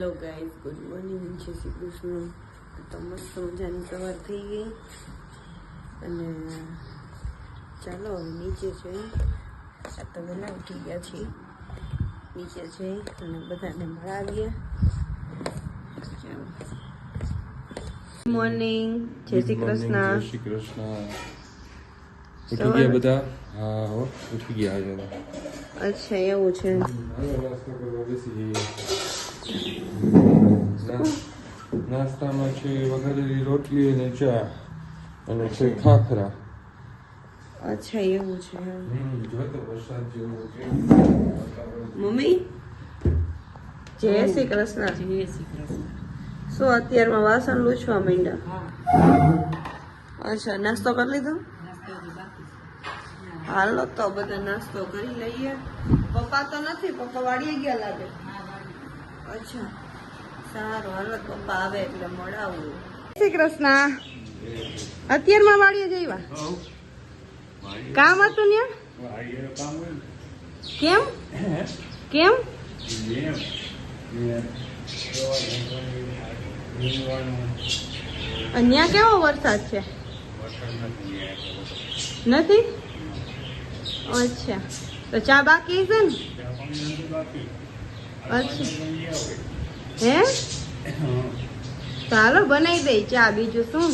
Hello guys good morning જય શ્રી કૃષ્ણ. તો મસ્ત મજાની સવાર થઈ ગઈ. અને ચાલો હવે નીચે છે. આ તો વહેલા ઉઠી ગયા છીએ. નીચે જઈ અને બધાને મળાવીએ. મોર્નિંગ જય શ્રી કૃષ્ણ. જય શ્રી કૃષ્ણ. ઉઠી ગયા બધા? હા હો ઉઠી ગયા અચ્છા એવું છે. નાસ્તો નાસ્તામાં છે વઘારેલી રોટલી અને ચા અને છે ખાખરા. અચ્છા એવું છે મમ્મી જો તો વરસાદ જેવું છે. મમ્મી? જય શ્રી કૃષ્ણ. શું અત્યારમાં વાસણ લૂછવા માંડ્યા? અચ્છા નાસ્તો કરી લીધો? હાલો તો બધા નાસ્તો કરી લઈએ. પપ્પા તો નથી પપ્પા વાડીએ ગયા લાગે. અચ્છા. શ્રી કૃષ્ણ. અત્યારમાં વાળીએ જઈવા કામ હતું ને કેમ? કેમ? અહીંયા કેવો વરસાદ છે? નથી? અચ્છા. તો ચા બાકી છે ને? અચ્છા. હે? ચાલો બનાવી દઈ ચા બીજું શું?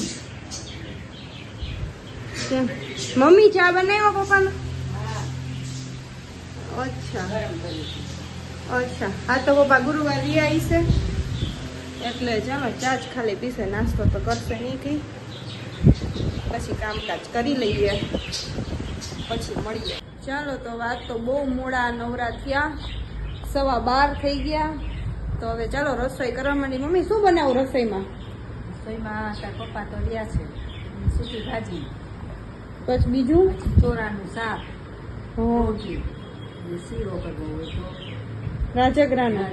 મમ્મી ચા બનાવ્યો પપ્પાનો? અચ્છા. અચ્છા. હા તો પપ્પા ગુરુવાર રિયા છે. એટલે ચાલો ચા જ ખાલી પીશે નાસ્તો તો કરશે નહીં કઈ. પછી કામકાજ કરી લઈએ. પછી મળીએ. ચાલો તો વાત તો બહુ મોડા નવરા થયા. સવા બાર થઈ ગયા. તો હવે ચાલો રસોઈ કરવા માંડી. મમ્મી શું બનાવું રસોઈમાં? રસોઈમાં તાર પપ્પા તો રહ્યા છે. સૂકી ભાજી. પછી બીજું? ચોરાનું શાક રોટલી શીરો કરવો હોય તો. રાજગરાનું.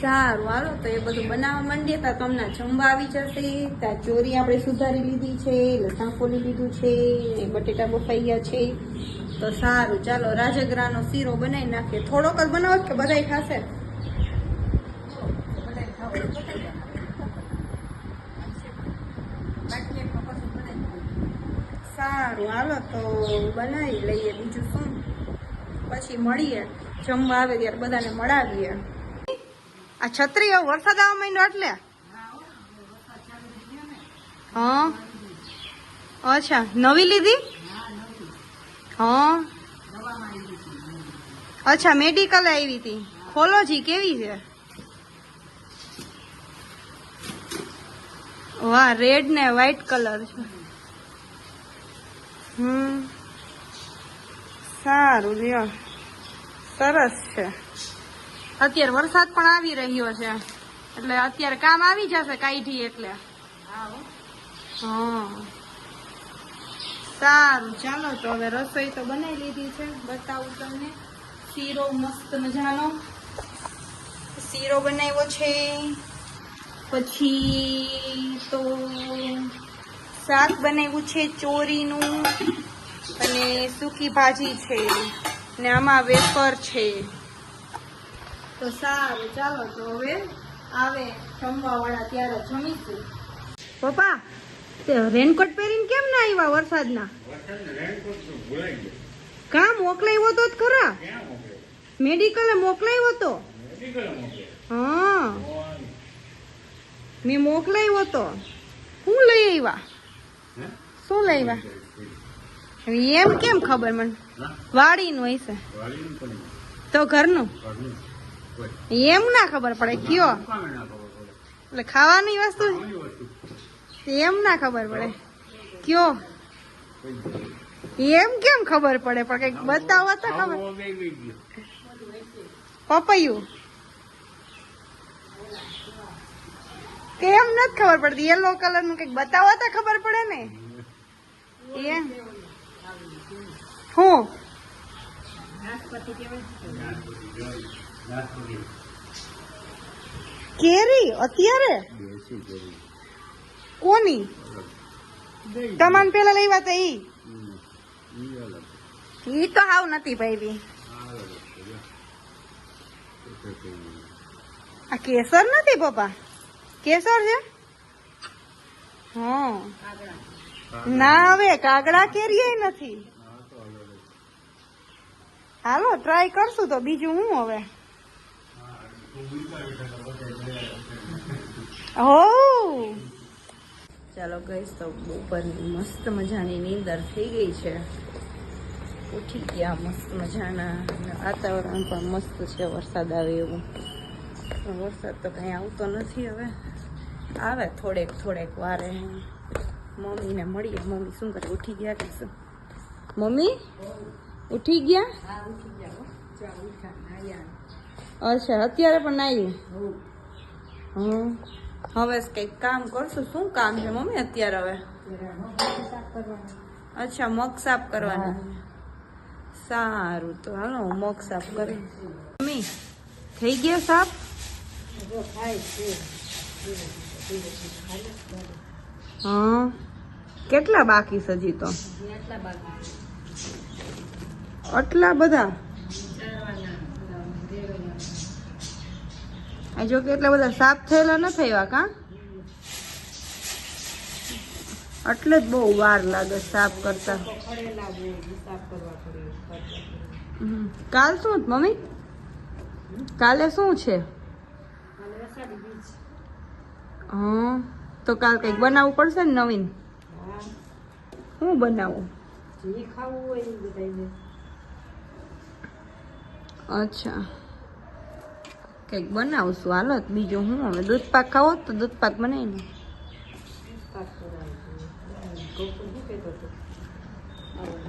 સારું હાલો તો એ બધું બનાવવા માંડીએ. ત્યાં તમને જમવા આવી જશે. ત્યાં ચોરી આપણે સુધારી લીધી છે લસણ ફોલી લીધું છે બટેટા બફાઈ ગયા છે. તો સારું. ચાલો, રાજગરાનો શીરો બનાવી નાખીએ. થોડોક જ બનાવો કે બધાય ખાશે. સારું, હાલો તો બનાવી લઈએ બીજું શું? પછી મળીએ. જમવા આવે ત્યારે બધાને મળાવીએ. આ છત્રી હવે વરસાદ આવવા માંડ્યો એટલે? હા? અચ્છા, નવી લીધી? હા? અચ્છા મેડિકલ આવી હતી. ખોલો જી કેવી છે? વાહ રેડ ને વ્હાઈટ કલર છે. હમ. સારું લ્યો. સરસ છે. અત્યારે વરસાદ પણ આવી રહ્યો છે. એટલે અત્યારે કામ આવી જશે કાઢી એટલે. હા. સારું, ચાલો તો હવે રસોઈ તો બનાવી લીધી છે, બતાવું તમને. શીરો મસ્ત મજાનો. શીરો બનાવ્યો છે. પછી તો શાક બનાવ્યું છે ચોરીનું અને સૂકી ભાજી છે ને આમાં વેફર છે. તો સારું, ચાલો તો હવે આવે જમવાવાળા ત્યારે જમીશું. પપ્પા રેનકોટ પહેરીને કેમ ના આવ્યા વરસાદના? કા મોકલાવ્યો તો જ ખરા. મેડિકલે મોકલાવ્યો તો? હા. મેં મોકલાવ્યો તો. શું લઈ આવ્યા? શું લઈ આવ્યા? એમ કેમ ખબર મને? વાડીનું હશે. તો ઘરનું? એમ ના ખબર પડે, કયો? એટલે ખાવાની વસ્તુ? એમ ના ખબર પડે. કયો? એમ કેમ ખબર પડે? પણ કંઈક બતાવવા તો ખબર. પપૈયું. કેમ નથી ખબર પડતી. યલો કલરનું કંઈક બતાવવા તો ખબર પડે ને. એમ. હું? કેરી? અત્યારે? કોની? તમાન પેલા લેવા તો ઈ? ઈ તો હાવ નથી ભાઈ આ કેસર નથી પપ્પા? કેસર છે? હા. ના હવે કાગડા કેરીએ નથી. હાલો ટ્રાય કરશું તો બીજું હું હવે? હો ચાલો ગઈ તો બપોરની મસ્ત મજાની નીંદર થઈ ગઈ છે. ઉઠી ગયા મસ્ત મજાના. વાતાવરણ પણ મસ્ત છે વરસાદ આવે એવું. વરસાદ તો કંઈ આવતો નથી હવે. આવે થોડેક થોડેક વારે. મમ્મીને મળીએ. મમ્મી શું કરે? ઉઠી ગયા કે શું? મમ્મી? ઉઠી ગયા? અચ્છા અત્યારે પણ નાયું હમ. હવે કંઈક કામ કરશું. શું કામ છે મમ્મી અત્યારે હવે? અચ્છા મગ સાફ કરવાના. સારું તો હાલો મગ સાફ કરી. મમ્મી થઈ ગયો સાફ? હા. કેટલા બાકી સજી તો? આટલા બધા આ જો કે એટલા બધા સાફ થયેલા ન થયા કા? એટલે જ બહુ વાર લાગે સાફ કરતા. હમ. કાલ શું મમ્મી? કાલે શું છે? હા તો કાલ કંઈક બનાવવું પડશે ને નવીન? શું બનાવું? અચ્છા. કંઈક બનાવશું. હાલો, બીજું હું હવે દૂધ પાક ખાવો તો દૂધ પાક બનાવીને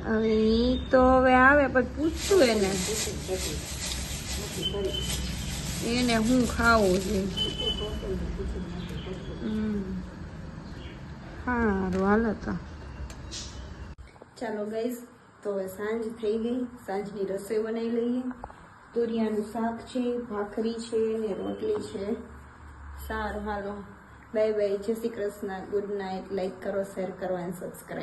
હવે તો હવે આવે પછી પૂછશું એને. એને હું ખાવું છે. સારું, હાલો તો. ચાલો ગઈશ તો હવે સાંજ થઈ ગઈ. સાંજની રસોઈ બનાવી લઈએ. તુરિયાનું શાક છે, ભાખરી છે ને રોટલી છે. સારું, હાલો. Bye bye. જય Shri Krishna. Good night. Like કરો, શેર કરો એન્ડ સબસ્ક્રાઈબ